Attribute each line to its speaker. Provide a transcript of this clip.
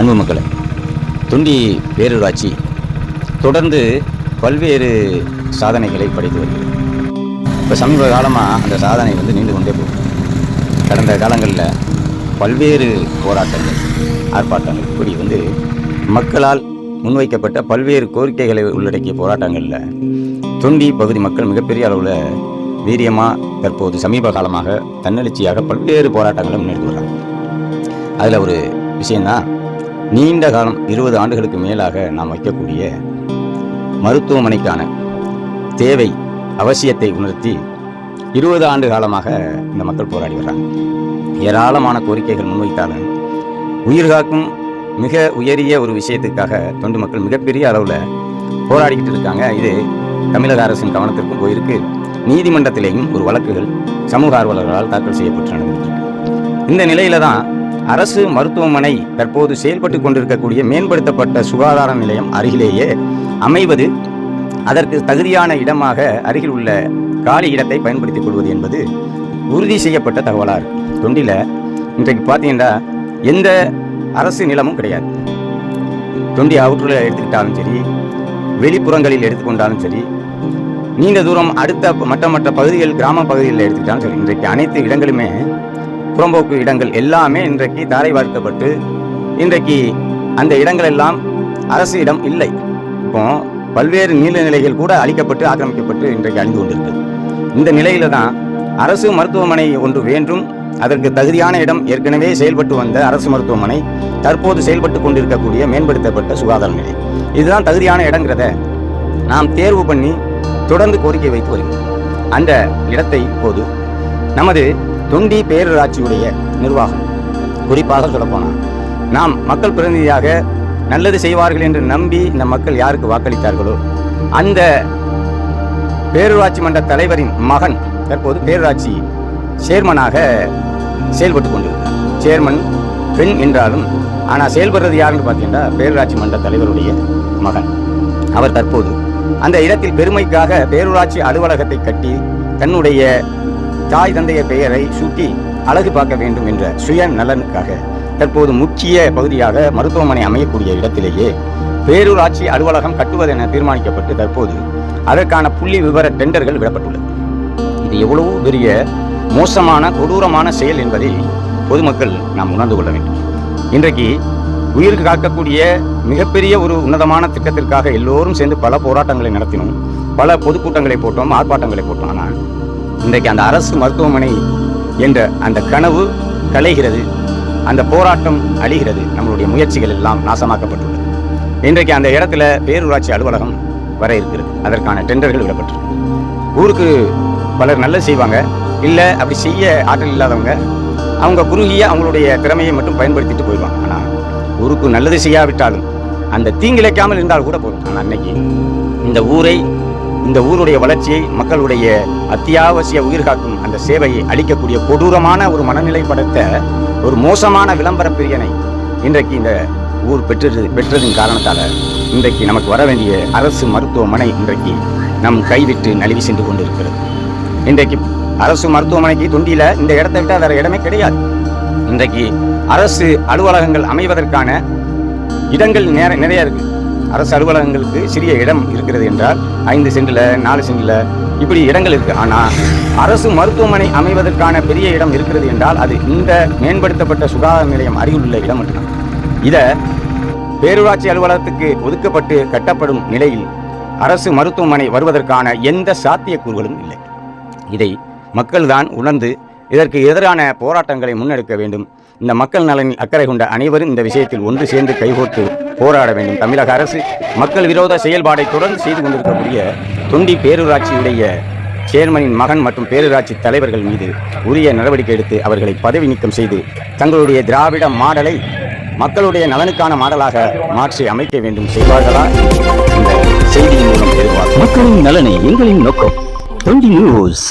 Speaker 1: அன்பு மக்களை தொண்டி பேரூராட்சி தொடர்ந்து பல்வேறு சாதனைகளை படைத்து வருகிறது. இப்போ சமீப காலமாக அந்த சாதனை வந்து நீண்டு கொண்டே போகும் கடந்த காலங்களில் பல்வேறு போராட்டங்கள் ஆர்ப்பாட்டங்கள் இப்படி வந்து மக்களால் முன்வைக்கப்பட்ட பல்வேறு கோரிக்கைகளை உள்ளடக்கிய போராட்டங்களில் தொண்டி பகுதி மக்கள் மிகப்பெரிய அளவில் வீரியமாக தற்போது சமீப காலமாக தன்னெழுச்சியாக பல்வேறு போராட்டங்களை முன்னெடுத்து வர்றாங்க. அதில் ஒரு விஷயந்தான் நீண்ட காலம் இருபது ஆண்டுகளுக்கு மேலாக நாம் வைக்கக்கூடிய மருத்துவமனைக்கான தேவை அவசியத்தை உணர்த்தி இருபது ஆண்டு காலமாக இந்த மக்கள் போராடி வர்றாங்க. ஏராளமான கோரிக்கைகள் முன்வைத்தாலும் உயிர் காக்கும் மிக உயரிய ஒரு விஷயத்துக்காக தொண்டு மக்கள் மிகப்பெரிய அளவில் போராடிக்கிட்டு இருக்காங்க. இது தமிழக அரசின் கவனத்திற்கும் போயிருக்கு. நீதிமன்றத்திலேயும் ஒரு வழக்குகள் சமூக ஆர்வலர்களால் தாக்கல் செய்யப்பட்டு நடந்துகிட்டு இருக்கு. இந்த நிலையில தான் அரசு மருத்துவமனை தற்போது செயல்பட்டு கொண்டிருக்கக்கூடிய மேம்படுத்தப்பட்ட சுகாதார நிலையம் அருகிலேயே அமைவது அதற்கு தகுதியான இடமாக அருகில் உள்ள காலி இடத்தை பயன்படுத்திக் கொள்வது என்பது உறுதி செய்யப்பட்ட தகவலாக இருக்கு. தொண்டில இன்றைக்கு பார்த்தீங்கன்னா எந்த அரசு நிலமும் கிடையாது. தொண்டி அவுட்டரில் எடுத்துக்கிட்டாலும் சரி வெளிப்புறங்களில் எடுத்துக்கொண்டாலும் சரி நீண்ட தூரம் அடுத்த மற்ற மற்ற பகுதிகள் கிராம பகுதிகளில் எடுத்துக்கிட்டாலும் சரி இன்றைக்கு அனைத்து இடங்களுமே புறம்போக்கு இடங்கள் எல்லாமே இன்றைக்கு தாரை வார்க்கப்பட்டு இன்றைக்கு அந்த இடங்கள் எல்லாம் அரசு இடம் இல்லை. இப்போ பல்வேறு நீர்நிலைகள் கூட அழிக்கப்பட்டு ஆக்கிரமிக்கப்பட்டு இன்றைக்கு அழிந்து கொண்டிருக்கிறது. இந்த நிலையில தான் அரசு மருத்துவமனை ஒன்று வேண்டும். அதற்கு தகுதியான இடம் ஏற்கனவே செயல்பட்டு வந்த அரசு மருத்துவமனை தற்போது செயல்பட்டு கொண்டிருக்கக்கூடிய மேம்படுத்தப்பட்ட சுகாதார நிலையம் இதுதான் தகுதியான இடங்கிறத நாம் தேர்வு பண்ணி தொடர்ந்து கோரிக்கை வைத்து வருகிறோம். அந்த இடத்தை இப்போது நமது தொண்டி பேரூராட்சியுடைய நிர்வாகம். குறிப்பாக சொல்லப்போனால் நாம் மக்கள் பிரதிநிதியாக நல்லது செய்வார்கள் என்று நம்பி இந்த மக்கள் யாருக்கு வாக்களித்தார்களோ அந்த பேரூராட்சி மன்ற தலைவரின் மகன் தற்போது பேரூராட்சி சேர்மனாக செயல்பட்டு கொண்டிருக்கிறார். சேர்மன் பெண் என்றாலும் ஆனால் செயல்படுறது யாருன்னு பார்த்தீங்கன்னா பேரூராட்சி மன்ற தலைவருடைய மகன். அவர் தற்போது அந்த இடத்தில் பெருமைக்காக பேரூராட்சி அலுவலகத்தை கட்டி தன்னுடைய தாய் தந்தைய பெயரை சூட்டி அழகு பார்க்க வேண்டும் என்ற சுய நலனுக்காக தற்போது முக்கிய பகுதியாக மருத்துவமனை அமையக்கூடிய இடத்திலேயே பேரூராட்சி அலுவலகம் கட்டுவதென தீர்மானிக்கப்பட்டு தற்போது அதற்கான புள்ளி விவர டெண்டர்கள் விடப்பட்டுள்ளது. இது எவ்வளவு பெரிய மோசமான கொடூரமான செயல் என்பதை பொதுமக்கள் நாம் உணர்ந்து கொள்ள வேண்டும். இன்றைக்கு உயிருக்கு காக்கக்கூடிய மிகப்பெரிய ஒரு உன்னதமான திட்டத்திற்காக எல்லோரும் சேர்ந்து பல போராட்டங்களை நடத்தினோம். பல பொதுக்கூட்டங்களை போட்டோம் ஆர்ப்பாட்டங்களை போட்டோம். ஆனால் இன்றைக்கு அந்த அரசு மருத்துவமனை என்ற அந்த கனவு கலைகிறது. அந்த போராட்டம் அழிகிறது. நம்மளுடைய முயற்சிகள் எல்லாம் நாசமாக்கப்பட்டுள்ளது. இன்றைக்கு அந்த இடத்துல பேரூராட்சி அலுவலகம் வர இருக்கிறது. அதற்கான டெண்டர்கள் விடப்பட்டிருக்கு. ஊருக்கு பலர் நல்லது செய்வாங்க. இல்லை அப்படி செய்ய ஆற்றல் இல்லாதவங்க அவங்க குறுகிய அவங்களுடைய திறமையை மட்டும் பயன்படுத்திட்டு போயிடுவாங்க. ஆனால் ஊருக்கு நல்லது செய்யாவிட்டாலும் அந்த தீங்கிழைக்காமல் இருந்தால் கூட போதும். ஆனால் அன்னைக்கு இந்த ஊரை இந்த ஊருடைய வளர்ச்சியை மக்களுடைய அத்தியாவசிய உயிர் காக்கும் அந்த சேவையை அளிக்கக்கூடிய கொடூரமான ஒரு மனநிலை படைத்த ஒரு மோசமான விளம்பர பிரியனை இன்றைக்கு இந்த ஊர் பெற்றது பெற்றதின் காரணத்தால் இன்றைக்கு நமக்கு வர வேண்டிய அரசு மருத்துவமனை இன்றைக்கு நம் கைவிட்டு நழுவி சென்று கொண்டிருக்கிறது. இன்றைக்கு அரசு மருத்துவமனைக்கு தொண்டியில் இந்த இடத்தை விட்டால் வேற இடமே கிடையாது. இன்றைக்கு அரசு அலுவலகங்கள் அமைவதற்கான இடங்கள் நேர நிறைய இருக்குது அரசு அலுவலகங்களுக்கு சிறிய இடம் இருக்கிறது என்றால் ஐந்து சென்டில் நாலு சென்டில் இப்படி இடங்கள் இருக்கு. ஆனால் அரசு மருத்துவமனை அமைவதற்கான பெரிய இடம் இருக்கிறது என்றால் அது இந்த மேம்படுத்தப்பட்ட சுகாதார நிலையம் அருகில் உள்ள இடம் மட்டும்தான். இதை பேரூராட்சி அலுவலகத்துக்கு ஒதுக்கப்பட்டு கட்டப்படும் நிலையில் அரசு மருத்துவமனை வருவதற்கான எந்த சாத்தியக்கூறுகளும் இல்லை. இதை மக்கள்தான் உணர்ந்து இதற்கு எதிரான போராட்டங்களை முன்னெடுக்க வேண்டும். இந்த மக்கள் நலனில் அக்கறை கொண்ட அனைவரும் இந்த விஷயத்தில் ஒன்று சேர்ந்து கைகோர்த்து போராட வேண்டும். தமிழக அரசு மக்கள் விரோத செயல்பாடை தொடர்ந்து செய்து கொண்டிருக்கக்கூடிய தொண்டி பேரூராட்சியுடைய சேர்மனின் மகன் மற்றும் பேரூராட்சி தலைவர்கள் மீது உரிய நடவடிக்கை எடுத்து அவர்களை பதவி நீக்கம் செய்து தங்களுடைய திராவிட மாடலை மக்களுடைய நலனுக்கான மாடலாக மாற்றி அமைக்க வேண்டும் செய்வார்களா? இந்த செய்தியின் மூலம்
Speaker 2: மக்களின் நலனை எங்களின் நோக்கம். தொண்டி நியூஸ்.